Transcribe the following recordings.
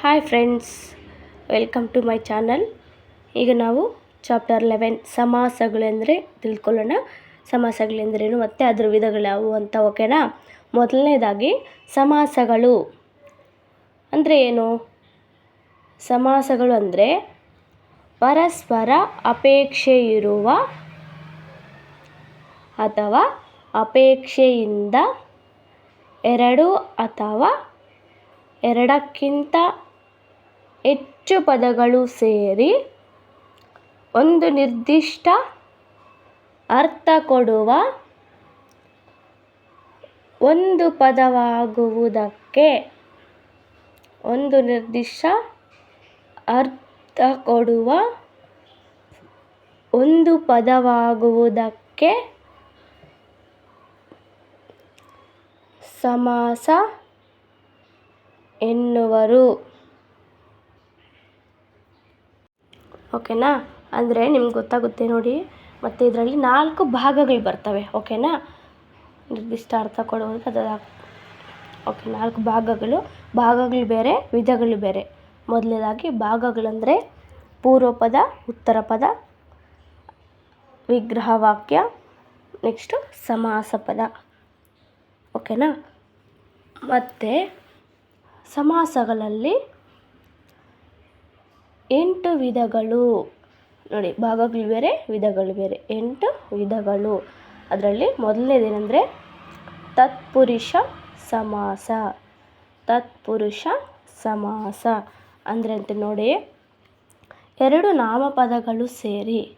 Hi friends welcome to my channel ಈಗ ನಾವು chapter eleven ಸಮಾಸಗಳೆಂದರೆ ತಿಳ್ಕೊಳ್ಳೋಣ. ಸಮಾಸಗಳೆಂದರೇನು ಮತ್ತು ಅದರ ವಿಧಗಳ್ಯಾವು ಅಂತ ಓಕೆನಾ ಮೊದಲನೇದಾಗಿ ಸಮಾಸಗಳು ಅಂದರೆ ಏನು? ಸಮಾಸಗಳು ಅಂದರೆ ಪರಸ್ಪರ ಅಪೇಕ್ಷೆ ಇರುವ ಅಥವಾ ಅಪೇಕ್ಷೆಯಿಂದ ಎರಡು ಅಥವಾ ಎರಡಕ್ಕಿಂತ ಹೆಚ್ಚು ಪದಗಳು ಸೇರಿ ಒಂದು ನಿರ್ದಿಷ್ಟ ಅರ್ಥ ಕೊಡುವ ಒಂದು ಪದವಾಗುವುದಕ್ಕೆ ಒಂದು ನಿರ್ದಿಷ್ಟ ಅರ್ಥ ಕೊಡುವ ಒಂದು ಪದವಾಗುವುದಕ್ಕೆ ಸಮಾಸ ಎನ್ನುವರು. ಓಕೆನಾ? ಅಂದರೆ ನಿಮ್ಗೆ ಗೊತ್ತಾಗುತ್ತೆ ನೋಡಿ. ಮತ್ತು ಇದರಲ್ಲಿ ನಾಲ್ಕು ಭಾಗಗಳು ಬರ್ತವೆ, ಓಕೆನಾ? ನಿರ್ದಿಷ್ಟ ಅರ್ಥ ಕೊಡುವುದು ಓಕೆ, ನಾಲ್ಕು ಭಾಗಗಳು. ಭಾಗಗಳು ಬೇರೆ, ವಿಧಗಳು ಬೇರೆ. ಮೊದಲನೇದಾಗಿ ಭಾಗಗಳಂದರೆ ಪೂರ್ವ ಪದ, ಉತ್ತರ ಪದ, ವಿಗ್ರಹ ವಾಕ್ಯ, ನೆಕ್ಸ್ಟು ಸಮಾಸ ಪದ. ಓಕೆನಾ? ಮತ್ತು ಸಮಾಸಗಳಲ್ಲಿ ಎಂಟು ವಿಧಗಳು. ನೋಡಿ, ಭಾಗಗಳು ಬೇರೆ, ವಿಧಗಳು ಬೇರೆ. ಎಂಟು ವಿಧಗಳು. ಅದರಲ್ಲಿ ಮೊದಲನೇದೇನೆಂದರೆ, ತತ್ಪುರುಷ ಸಮಾಸ. ತತ್ಪುರುಷ ಸಮಾಸ. ಅಂದರೆ ಅಂತ ನೋಡಿ, ಎರಡು ನಾಮಪದಗಳು ಸೇರಿ,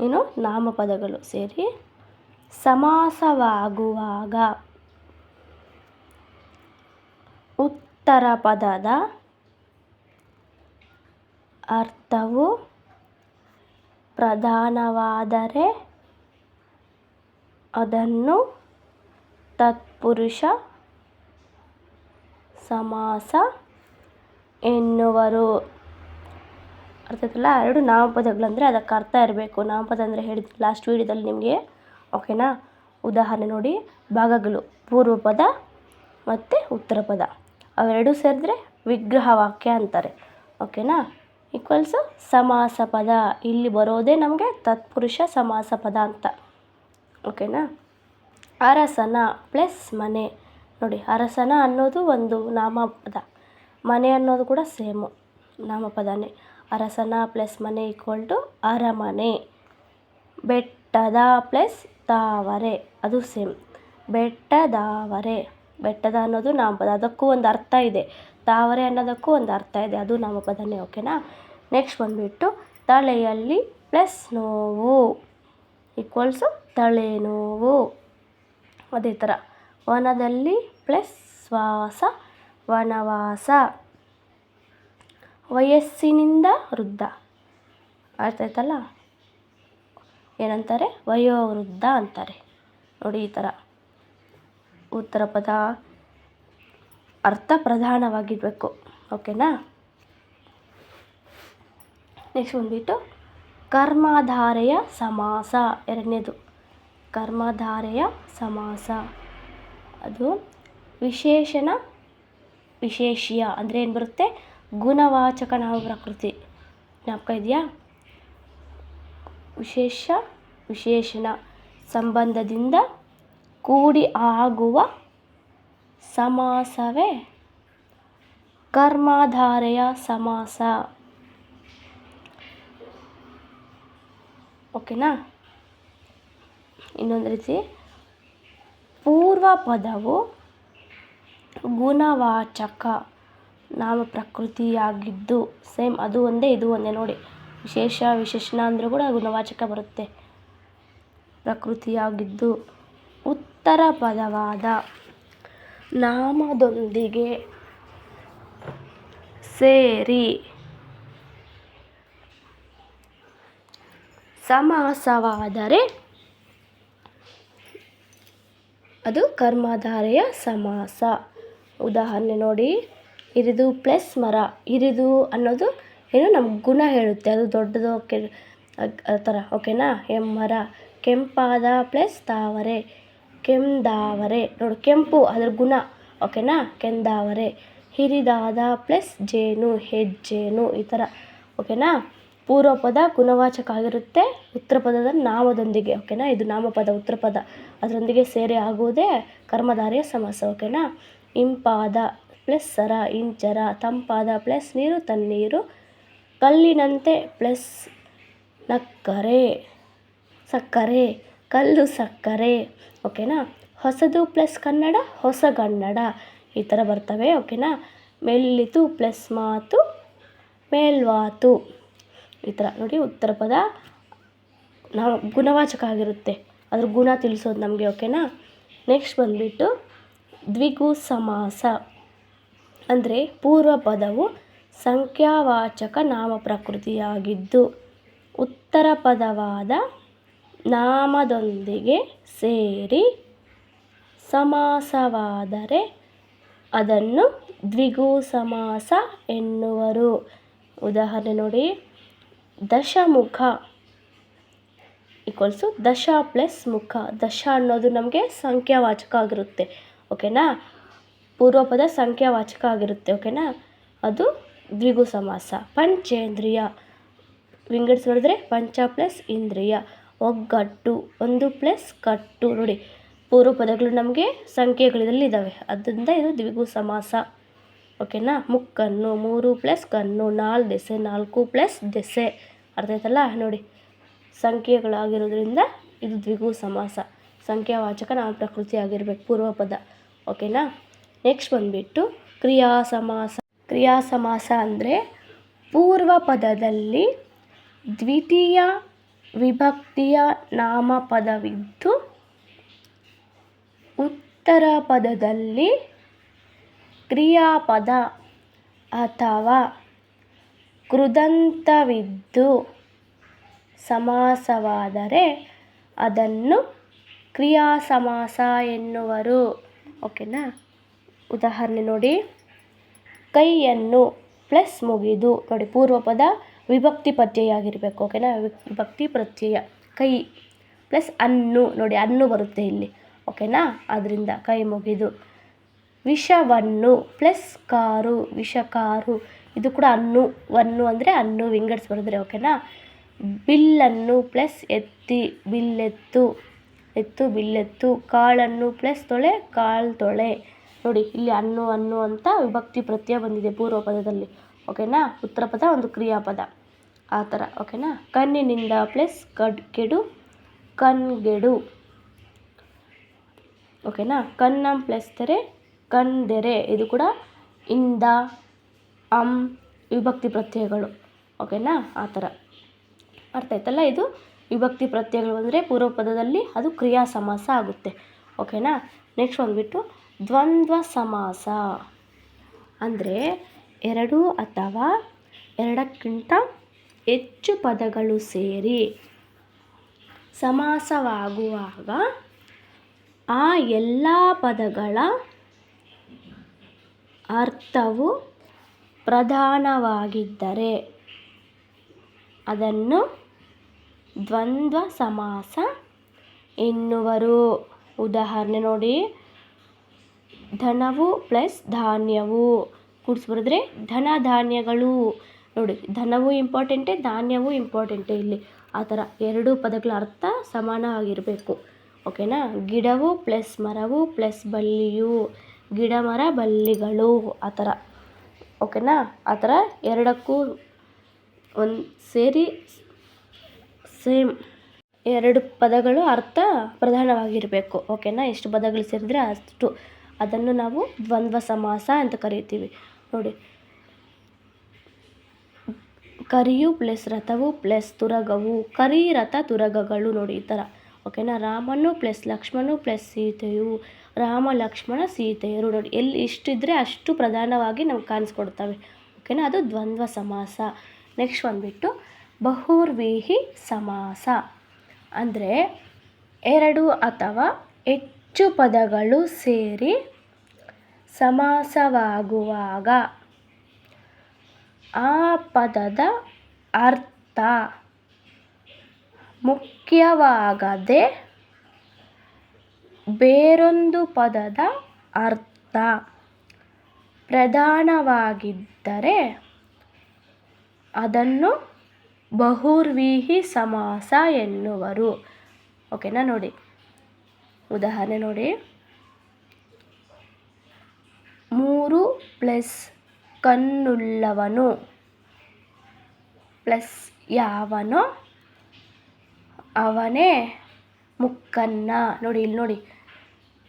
ಏನು? ನಾಮಪದಗಳು ಸೇರಿ ಸಮಾಸವಾಗುವಾಗ ಉತ್ತರ ಪದದ ಅರ್ಥವು ಪ್ರಧಾನವಾದರೆ ಅದನ್ನು ತತ್ಪುರುಷ ಸಮಾಸ ಎನ್ನುವರು. ಅರ್ಥ ಎರಡು ನಾಮಪದಗಳಂದರೆ ಅದಕ್ಕೆ ಅರ್ಥ ಇರಬೇಕು. ನಾಮಪದ ಅಂದರೆ ಹೇಳಿದ್ರು ಲಾಸ್ಟ್ ವೀಡಿಯೋದಲ್ಲಿ ನಿಮಗೆ. ಓಕೆನಾ ಉದಾಹರಣೆ ನೋಡಿ. ಭಾಗಗಳು ಪೂರ್ವ ಪದ ಮತ್ತು ಉತ್ತರ ಪದ ಅವೆರಡೂ ಸೇರಿದ್ರೆ ವಿಗ್ರಹ ವಾಕ್ಯ ಅಂತಾರೆ. ಓಕೆನಾ ಈಕ್ವಲ್ಸು ಸಮಾಸ ಪದ ಇಲ್ಲಿ ಬರೋದೇ ನಮಗೆ ತತ್ಪುರುಷ ಸಮಾಸ ಪದ ಅಂತ ಓಕೆನಾ ಅರಸನ ಪ್ಲಸ್ ಮನೆ. ನೋಡಿ, ಅರಸನ ಅನ್ನೋದು ಒಂದು ನಾಮಪದ. ಮನೆ ಅನ್ನೋದು ಕೂಡ ಸೇಮು ನಾಮಪದನೇ. ಅರಸನ ಪ್ಲಸ್ ಮನೆ ಈಕ್ವಲ್ ಟು ಅರಮನೆ. ಬೆಟ್ಟದ ಪ್ಲಸ್ ತಾವರೆ ಅದು ಸೇಮ್ ಬೆಟ್ಟದಾವರೆ. ಬೆಟ್ಟದ ಅನ್ನೋದು ನಾಮಪದ. ಅದಕ್ಕೂ ಒಂದು ಅರ್ಥ ಇದೆ. ತಾವರೆ ಅನ್ನೋದಕ್ಕೂ ಒಂದು ಅರ್ಥ ಇದೆ. ಅದು ನಾಮಪದನೇ ಓಕೆನಾ? ನೆಕ್ಸ್ಟ್ ಬಂದುಬಿಟ್ಟು ತಲೆಯಲ್ಲಿ ಪ್ಲಸ್ ನೋವು ಈಕ್ವಲ್ಸು ತಲೆನೋವು ಅದೇ ಥರ ವನದಲ್ಲಿ ಪ್ಲಸ್ ಶ್ವಾಸ ವನವಾಸ. ವಯಸ್ಸಿನಿಂದ ವೃದ್ಧ. ಅರ್ಥ ಆಯ್ತಲ್ಲ? ಏನಂತಾರೆ? ವಯೋವೃದ್ಧ ಅಂತಾರೆ. ನೋಡಿ ಈ ಥರ. ಉತ್ತರ ಪದ. ಅರ್ಥ ಪ್ರಧಾನವಾಗಿರಬೇಕು. ಓಕೆನಾ? ನೆಕ್ಸ್ಟ್ ಬಂದುಬಿಟ್ಟು ಕರ್ಮಾಧಾರೆಯ ಸಮಾಸ, ಎರಡನೇದು. ಕರ್ಮಾಧಾರೆಯ ಸಮಾಸ. ಅದು ವಿಶೇಷಣ ವಿಶೇಷ್ಯ ಅಂದರೆ ಏನು ಬರುತ್ತೆ? ಗುಣವಾಚಕ ನಾವು ಪ್ರಕೃತಿ. ಜ್ಞಾಪಕ ಇದೆಯಾ? ವಿಶೇಷ ವಿಶೇಷಣ ಸಂಬಂಧದಿಂದ ಕೂಡಿ ಆಗುವ ಸಮಾಸವೇ? ಕರ್ಮಾಧಾರೆಯ ಸಮಾಸ. ಓಕೆನಾ? ಇನ್ನೊಂದು ರೀತಿ. ಪೂರ್ವ ಪದವು ಗುಣವಾಚಕ ನಾಮ ಪ್ರಕೃತಿಯಾಗಿದ್ದು ಸೇಮ್ ಅದು ಒಂದೇ, ಇದು ಒಂದೇ, ನೋಡಿ. ವಿಶೇಷ, ವಿಶೇಷಣ ಅಂದರೂ ಕೂಡ ಗುಣವಾಚಕ ಬರುತ್ತೆ. ಪ್ರಕೃತಿಯಾಗಿದ್ದು ಉತ್ತರ ಪದವಾದ ನಾಮದೊಂದಿಗೆ ಸೇರಿ ಸಮಾಸವಾದರೆ ಅದು ಕರ್ಮಧಾರೆಯ ಸಮಾಸ. ಉದಾಹರಣೆ ನೋಡಿ, ಇರಿದು ಪ್ಲಸ್ ಮರ. ಇರಿದು ಅನ್ನೋದು ಏನು ನಮ್ಮ ಗುಣ ಹೇಳುತ್ತೆ, ಅದು ದೊಡ್ಡದು ಕೆ ಆ ಥರ ಓಕೆನಾ ಹೆಮ್ಮರ ಕೆಂಪಾದ ಪ್ಲಸ್ ತಾವರೆ. ಕೆಂದಾವರೆ. ನೋಡು, ಕೆಂಪು ಅದರ ಗುಣ ಓಕೆನಾ ಕೆಂದಾವರೆ. ಹಿರಿದಾದ ಪ್ಲಸ್ ಜೇನು, ಹೆಜ್ಜೇನು, ಈ ಥರ ಓಕೆನಾ ಪೂರ್ವ ಪದ ಗುಣವಾಚಕ ಆಗಿರುತ್ತೆ ಉತ್ತರ ಪದದ ನಾಮದೊಂದಿಗೆ ಓಕೆನಾ ಇದು ನಾಮಪದ ಉತ್ತರ ಪದ ಅದರೊಂದಿಗೆ ಸೇರಿ ಆಗುವುದೇ ಕರ್ಮಧಾರಿಯ ಸಮಾಸ ಓಕೆನಾ ಇಂಪಾದ ಪ್ಲಸ್ ಸರ, ಇಂಚರ, ತಂಪಾದ ಪ್ಲಸ್ ನೀರು ತನ್ನೀರು ಕಲ್ಲಿನಂತೆ ಪ್ಲಸ್ ನಕ್ಕರೆ, ಸಕ್ಕರೆ. ಕಲ್ಲು ಸಕ್ಕರೆ, ಓಕೆನಾ? ಹೊಸದು ಪ್ಲಸ್ ಕನ್ನಡ ಹೊಸಗನ್ನಡ ಈ ಥರ ಬರ್ತವೆ, ಓಕೆನಾ? ಮೆಲ್ಲಿತು ಪ್ಲಸ್ ಮಾತು, ಮೇಲ್ವಾತು. ಈ ಥರ ನೋಡಿ, ಉತ್ತರ ಪದ ನಾವು ಗುಣವಾಚಕ ಆಗಿರುತ್ತೆ. ಅದ್ರ ಗುಣ ತಿಳಿಸೋದು ನಮಗೆ, ಓಕೆನಾ? ನೆಕ್ಸ್ಟ್ ಬಂದುಬಿಟ್ಟು ದ್ವಿಗು ಸಮಾಸ. ಅಂದರೆ ಪೂರ್ವ ಪದವು ಸಂಖ್ಯಾವಾಚಕ ನಾಮ ಪ್ರಕೃತಿಯಾಗಿದ್ದು ಉತ್ತರ ಪದವಾದ ನಾಮದೊಂದಿಗೆ ಸೇರಿ ಸಮಾಸವಾದರೆ ಅದನ್ನು ದ್ವಿಗು ಸಮಾಸ ಎನ್ನುವರು. ಉದಾಹರಣೆ ನೋಡಿ. ದಶಮುಖ ಈಕ್ವಲ್ಸು ದಶ ಪ್ಲಸ್ ಮುಖ. ದಶ ಅನ್ನೋದು ನಮಗೆ ಸಂಖ್ಯಾವಾಚಕ ಆಗಿರುತ್ತೆ, ಓಕೆನಾ? ಪೂರ್ವಪದ ಸಂಖ್ಯಾವಾಚಕ ಆಗಿರುತ್ತೆ, ಓಕೆನಾ? ಅದು ದ್ವಿಗು ಸಮಾಸ, ಪಂಚೇಂದ್ರಿಯ. ವಿಂಗಡಿಸಿ ನೋಡಿದ್ರೆ ಪಂಚ ಪ್ಲಸ್ ಇಂದ್ರಿಯ. ಒಗ್ಗಟ್ಟು ಒಂದು ಪ್ಲಸ್ ಕಟ್ಟು. ನೋಡಿ ಪೂರ್ವ ಪದಗಳು ನಮಗೆ ಸಂಖ್ಯೆಗಳಲ್ಲಿ ಇದ್ದಾವೆ ಅದರಿಂದ ಇದು ದ್ವಿಗು ಸಮಾಸ. ಓಕೆನಾ? ಮುಕ್ಕನ್ನು, ಮೂರು ಪ್ಲಸ್ ಕಣ್ಣು ನಾಲ್ಕು ದೆಸೆ, ನಾಲ್ಕು ಪ್ಲಸ್ ದೆಸೆ. ಅರ್ಥ ಆಯ್ತಲ್ಲ? ನೋಡಿ ಸಂಖ್ಯೆಗಳಾಗಿರೋದ್ರಿಂದ ಇದು ದ್ವಿಗು ಸಮಾಸ. ಸಂಖ್ಯಾವಾಚಕ ನಾವು ಪ್ರಕೃತಿ ಆಗಿರಬೇಕು ಪೂರ್ವ ಪದ ಓಕೆನಾ? ನೆಕ್ಸ್ಟ್ ಬಂದುಬಿಟ್ಟು ಕ್ರಿಯಾ ಸಮಾಸ. ಕ್ರಿಯಾ ಸಮಾಸ ಅಂದರೆ ಪೂರ್ವ ಪದದಲ್ಲಿ ದ್ವಿತೀಯ ವಿಭಕ್ತಿಯ ನಾಮಪದವಿದ್ದು ಉತ್ತರ ಪದದಲ್ಲಿ ಕ್ರಿಯಾಪದ ಅಥವಾ ಕೃದಂತವಿದ್ದು ಸಮಾಸವಾದರೆ ಅದನ್ನು ಕ್ರಿಯಾ ಸಮಾಸ ಎನ್ನುವರು. ಓಕೆನಾ? ಉದಾಹರಣೆ ನೋಡಿ. ಕೈಯನ್ನು ಪ್ಲಸ್ ಮುಗಿದು, ನೋಡಿ ಪೂರ್ವ ಪದ ವಿಭಕ್ತಿ ಪ್ರತ್ಯಯ ಆಗಿರಬೇಕು ಓಕೆನಾ ವಿಭಕ್ತಿ ಪ್ರತ್ಯಯ, ಕೈ ಪ್ಲಸ್ ಅನ್ನು, ನೋಡಿ ಅನ್ನು ಬರುತ್ತೆ ಇಲ್ಲಿ ಓಕೆನಾ ಅದರಿಂದ ಕೈ ಮುಗಿದು. ವಿಷವನ್ನು ಪ್ಲಸ್ ಕಾರು, ವಿಷಕಾರು, ಇದು ಕೂಡ ಅನ್ನು ವನ್ನು ಅಂದರೆ ಅನ್ನು, ವಿಂಗಡಿಸಿ ಬರೆದ್ರೆ ಓಕೆನಾ ಬಿಲ್ಲನ್ನು ಪ್ಲಸ್ ಎತ್ತಿ, ಬಿಲ್ಲೆತ್ತು, ಎತ್ತು, ಬಿಲ್ಲೆತ್ತು, ಕಾಳನ್ನು ಪ್ಲಸ್ ತೊಳೆ ಕಾಳು ತೊಳೆ ನೋಡಿ, ಇಲ್ಲಿ ಅನ್ನು ಅನ್ನು ಅಂತ ವಿಭಕ್ತಿ ಪ್ರತ್ಯಯ ಬಂದಿದೆ ಪೂರ್ವ ಪದದಲ್ಲಿ ಓಕೆನಾ? ಉತ್ತರ ಪದ ಒಂದು ಕ್ರಿಯಾಪದ. ಆ ಥರ, ಓಕೆನಾ? ಕಣ್ಣಿನಿಂದ ಪ್ಲಸ್ ಕಡ್, ಕೆಡು, ಕಣ್ಗೆಡು. ಓಕೆನಾ? ಕನ್ನಂ ಪ್ಲಸ್ ತೆರೆ, ಕಣ್ದೆರೆ. ಇದು ಕೂಡ ಇಂದ, ಅಂ ವಿಭಕ್ತಿ ಪ್ರತ್ಯಯಗಳು. ಓಕೆನಾ? ಆ ಥರ. ಅರ್ಥ ಆಯ್ತಲ್ಲ ಇದು? ವಿಭಕ್ತಿ ಪ್ರತ್ಯಯಗಳು ಅಂದರೆ ಪೂರ್ವ ಪದದಲ್ಲಿ ಅದು ಕ್ರಿಯಾ ಸಮಾಸ ಆಗುತ್ತೆ. ಓಕೆನಾ? ನೆಕ್ಸ್ಟ್ ಬಂದುಬಿಟ್ಟು ದ್ವಂದ್ವ ಸಮಾಸ ಅಂದರೆ ಎರಡು ಅಥವಾ ಎರಡಕ್ಕಿಂತ ಹೆಚ್ಚು ಪದಗಳು ಸೇರಿ ಸಮಾಸವಾಗುವಾಗ ಆ ಎಲ್ಲ ಪದಗಳ ಅರ್ಥವು ಪ್ರಧಾನವಾಗಿದ್ದರೆ ಅದನ್ನು ದ್ವಂದ್ವ ಸಮಾಸ ಎನ್ನುವರು. ಉದಾಹರಣೆ ನೋಡಿ. ಧನವು ಪ್ಲಸ್ ಧಾನ್ಯವು. ಕೂಡಿಸಿ ಧನ ಧಾನ್ಯಗಳು ನೋಡಿ, ಧನವೂ ಇಂಪಾರ್ಟೆಂಟೇ ಧಾನ್ಯವೂ ಇಂಪಾರ್ಟೆಂಟೇ ಇಲ್ಲಿ. ಆ ಥರ ಎರಡೂ ಪದಗಳ ಅರ್ಥ ಸಮಾನವಾಗಿರಬೇಕು ಓಕೆನಾ? ಗಿಡವು ಪ್ಲಸ್ ಮರವು ಪ್ಲಸ್ ಬಳ್ಳಿಯು, ಗಿಡ, ಮರ, ಬಳ್ಳಿಗಳು ಆ ಥರ. ಓಕೆನಾ? ಆ ಥರ ಎರಡಕ್ಕೂ ಒಂದು ಸೇರಿ ಸೇಮ್ ಎರಡು ಪದಗಳು ಅರ್ಥ ಪ್ರಧಾನವಾಗಿರಬೇಕು. ಓಕೆನಾ? ಎಷ್ಟು ಪದಗಳು ಸೇರಿದ್ರೆ ಅಷ್ಟು. ಅದನ್ನು ನಾವು ದ್ವಂದ್ವ ಸಮಾಸ ಅಂತ ಕರಿತೀವಿ. ನೋಡಿ. ಕರಿಯು ಪ್ಲಸ್ ರಥವು ಪ್ಲಸ್ ತುರಗವು, ಕರಿ ರಥ ತುರಗಗಳು ನೋಡಿ ಈ ಥರ ಓಕೆನಾ ರಾಮನು ಪ್ಲಸ್ ಲಕ್ಷ್ಮಣು ಪ್ಲಸ್ ಸೀತೆಯು, ರಾಮ ಲಕ್ಷ್ಮಣ ಸೀತೆಯರು ನೋಡಿ. ಎಲ್ಲಿ ಇಷ್ಟಿದ್ರೆ ಅಷ್ಟು ಪ್ರಧಾನವಾಗಿ ನಮ್ಗೆ ಕಾಣಿಸ್ಕೊಡ್ತವೆ. ಓಕೆನಾ ಅದು ದ್ವಂದ್ವ ಸಮಾಸ. ನೆಕ್ಸ್ಟ್ ಬಂದುಬಿಟ್ಟು ಬಹುರ್ವೀಹಿ ಸಮಾಸ. ಅಂದರೆ ಎರಡು ಅಥವಾ ಹೆಚ್ಚು ಪದಗಳು ಸೇರಿ ಸಮಾಸವಾಗುವಾಗ. ಆ ಪದದ ಅರ್ಥ ಮುಖ್ಯವಾಗದೆ ಬೇರೊಂದು ಪದದ ಅರ್ಥ ಪ್ರಧಾನವಾಗಿದ್ದರೆ ಅದನ್ನು ಬಹುರ್ವೀಹಿ ಸಮಾಸ ಎನ್ನುವರು. ಓಕೆನಾ, ನೋಡಿ. ಉದಾಹರಣೆ ನೋಡಿ. ಮೂರು ಪ್ಲಸ್ ಕಣ್ಣುಳ್ಳವನು. ಪ್ಲಸ್ ಯಾವನೋ? ಅವನೇ ಮುಕ್ಕನ್ನ. ನೋಡಿ, ಇಲ್ಲಿ ನೋಡಿ.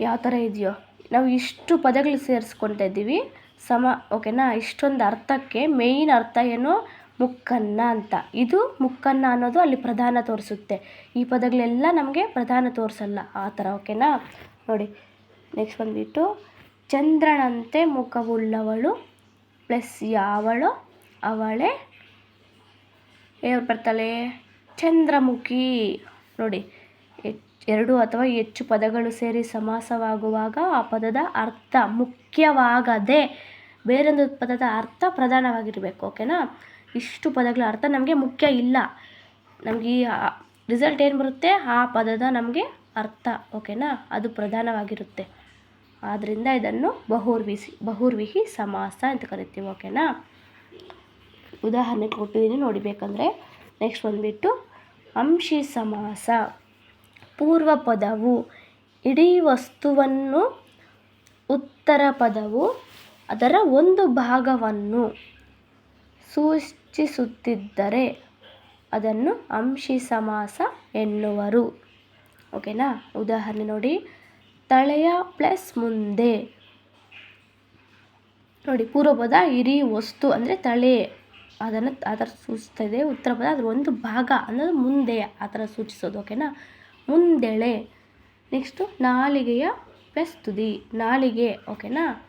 ಯಾವ ಥರ ಇದೆಯೋ. ನಾವು ಇಷ್ಟು ಪದಗಳು ಸೇರಿಸ್ಕೊತಾ ಇದ್ದೀವಿ. ಸಮ, ಓಕೆನಾ? ಇಷ್ಟೊಂದು ಅರ್ಥಕ್ಕೆ ಮೇಯ್ನ್ ಅರ್ಥ ಏನು? ಮುಕ್ಕನ್ನ ಅಂತ. ಇದು ಮುಕ್ಕನ್ನ ಅನ್ನೋದು ಅಲ್ಲಿ ಪ್ರಧಾನ ತೋರಿಸುತ್ತೆ. ಈ ಪದಗಳೆಲ್ಲ ನಮಗೆ ಪ್ರಧಾನ ತೋರಿಸಲ್ಲ. ಆ ಥರ, ಓಕೆನಾ? ನೋಡಿ ನೆಕ್ಸ್ಟ್ ಬಂದುಬಿಟ್ಟು ಚಂದ್ರನಂತೆ ಮುಖವುಳ್ಳವಳು, ಪ್ಲಸ್ ಯಾವಳು? ಅವಳೇ. ಏನು ಬರ್ತಾಳೆ? ಚಂದ್ರಮುಖಿ. ನೋಡಿ ಎರಡು ಅಥವಾ ಹೆಚ್ಚು ಪದಗಳು ಸೇರಿ ಸಮಾಸವಾಗುವಾಗ ಆ ಪದದ ಅರ್ಥ ಮುಖ್ಯವಾಗದೆ ಬೇರೊಂದು ಪದದ ಅರ್ಥ ಪ್ರಧಾನವಾಗಿರಬೇಕು, ಓಕೆನಾ? ಇಷ್ಟು ಪದಗಳ ಅರ್ಥ ನಮಗೆ ಮುಖ್ಯ ಇಲ್ಲ. ನಮಗೆ ಈ ರಿಸಲ್ಟ್ ಏನು ಬರುತ್ತೆ? ಆ ಪದದ ನಮಗೆ ಅರ್ಥ, ಓಕೆನಾ? ಅದು ಪ್ರಧಾನವಾಗಿರುತ್ತೆ. ಆದ್ದರಿಂದ ಇದನ್ನು ಬಹುರ್ವಿಸಿ ಬಹುರ್ವಿಹಿ ಸಮಾಸ ಅಂತ ಕರಿತೀವಿ ಓಕೆನಾ ಉದಾಹರಣೆ ಕೊಟ್ಟಿದ್ದೀನಿ ನೋಡಿಬೇಕಂದ್ರೆ ನೆಕ್ಸ್ಟ್ ಬಂದುಬಿಟ್ಟು ಅಂಶಿ ಸಮಾಸ, ಪೂರ್ವ ಪದವು ಇಡೀ ವಸ್ತುವನ್ನು ಉತ್ತರ ಪದವು ಅದರ ಒಂದು ಭಾಗವನ್ನು ಸೂಚಿಸುತ್ತಿದ್ದರೆ ಅದನ್ನು ಅಂಶಿ ಸಮಾಸ ಎನ್ನುವರು ಓಕೆನಾ ಉದಾಹರಣೆ ನೋಡಿ. ತಳೆಯ ಪ್ಲಸ್ ಮುಂದೆ. ನೋಡಿ, ಪೂರ್ವಪದ ಇರಿ ವಸ್ತು ಅಂದರೆ ತಳೆ. ಅದನ್ನು ಆ ಥರ ಸೂಚಿಸ್ತದೆ ಉತ್ತರ ಪದ ಅದರ ಒಂದು ಭಾಗ ಅನ್ನೋದು ಮುಂದೆ ಆ ಥರ ಸೂಚಿಸೋದು ಓಕೆನಾ ಮುಂದೆಳೆ. ನೆಕ್ಸ್ಟು ನಾಲಿಗೆಯ ಪ್ಲಸ್ ತುದಿ. ನಾಲಿಗೆ ಓಕೆನಾ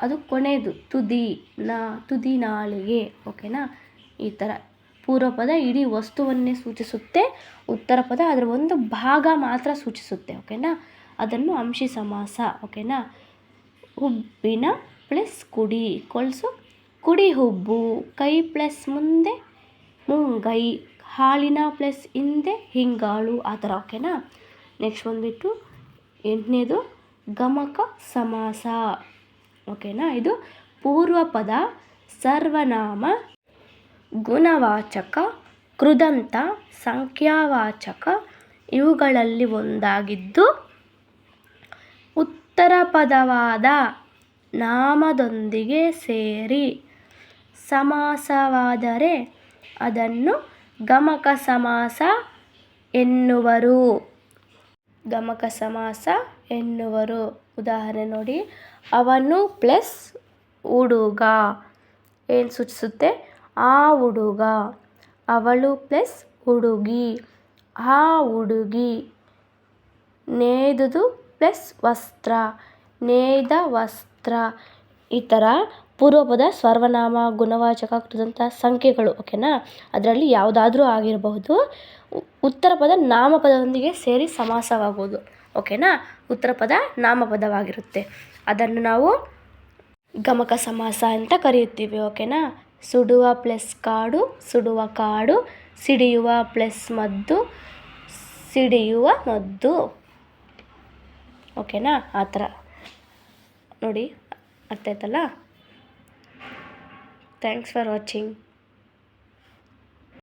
ಅದು ಕೊನೆಯದು ತುದಿ. ನಾ, ತುದಿ ನಾಲಿಗೆ ಓಕೆನಾ ಈ ಥರ ಪೂರ್ವ ಪದ ಇಡೀ ವಸ್ತುವನ್ನೇ ಸೂಚಿಸುತ್ತೆ. ಉತ್ತರ ಪದ ಅದರ ಒಂದು ಭಾಗ ಮಾತ್ರ ಸೂಚಿಸುತ್ತೆ ಓಕೆನಾ ಅದನ್ನು ಅಂಶಿ ಸಮಾಸ ಓಕೆನಾ ಹುಬ್ಬಿನ ಪ್ಲಸ್ ಕುಡಿ ಕೊಲ್ಸು ಕುಡಿ ಹುಬ್ಬು, ಕೈ ಪ್ಲಸ್ ಮುಂದೆ ಮುಂಗೈ, ಹಾಲಿನ ಪ್ಲಸ್ ಹಿಂದೆ ಹಿಂಗಾಳು, ಆ ಥರ ಓಕೆನಾ ನೆಕ್ಸ್ಟ್ ಬಂದುಬಿಟ್ಟು ಎಂಟನೇದು ಗಮಕ ಸಮಾಸ ಓಕೆನಾ ಇದು ಪೂರ್ವ ಪದ, ಸರ್ವನಾಮ, ಗುಣವಾಚಕ, ಕೃದಂತ, ಸಂಖ್ಯಾವಾಚಕ, ಇವುಗಳಲ್ಲಿ ಒಂದಾಗಿದ್ದು ಉತ್ತರ ಪದವಾದ ನಾಮದೊಂದಿಗೆ ಸೇರಿ ಸಮಾಸವಾದರೆ ಅದನ್ನು ಗಮಕ ಸಮಾಸ ಎನ್ನುವರು. ಗಮಕ ಸಮಾಸ ಎನ್ನುವರು. ಉದಾಹರಣೆ ನೋಡಿ. ಅವನು ಪ್ಲಸ್ ಹುಡುಗ. ಏನು ಸೂಚಿಸುತ್ತೆ? ಆ ಹುಡುಗ. ಅವಳು ಪ್ಲಸ್ ಹುಡುಗಿ. ಆ ಹುಡುಗಿ ನೇಯ್ದುದು ಪ್ಲಸ್ ವಸ್ತ್ರ, ನೇಯ್ದ ವಸ್ತ್ರ ಈ ಥರ ಪೂರ್ವಪದ ಸ್ವರ್ವನಾಮ, ಗುಣವಾಚಕ ಕೃದಂತ ಸಂಖ್ಯೆಗಳು ಓಕೆನಾ ಅದರಲ್ಲಿ ಯಾವುದಾದ್ರೂ ಆಗಿರಬಹುದು. ಉತ್ತರ ಪದ ನಾಮಪದದೊಂದಿಗೆ ಸೇರಿ ಸಮಾಸವಾಗುವುದು ಓಕೆನಾ ಉತ್ತರ ಪದ ನಾಮಪದವಾಗಿರುತ್ತೆ. ಅದನ್ನು ನಾವು ಗಮಕ ಸಮಾಸ ಅಂತ ಕರೆಯುತ್ತೀವಿ ಓಕೆನಾ ಸುಡುವ ಪ್ಲಸ್ ಕಾಡು, ಸುಡುವ ಕಾಡು, ಸಿಡಿಯುವ ಪ್ಲಸ್ ಮದ್ದು, ಸಿಡಿಯುವ ಮದ್ದು. ಓಕೆನಾ? ಆ ಥರ. ನೋಡಿ ಅರ್ಥ ಆಯ್ತಲ್ಲ ಥ್ಯಾಂಕ್ಸ್ ಫಾರ್ ವಾಚಿಂಗ್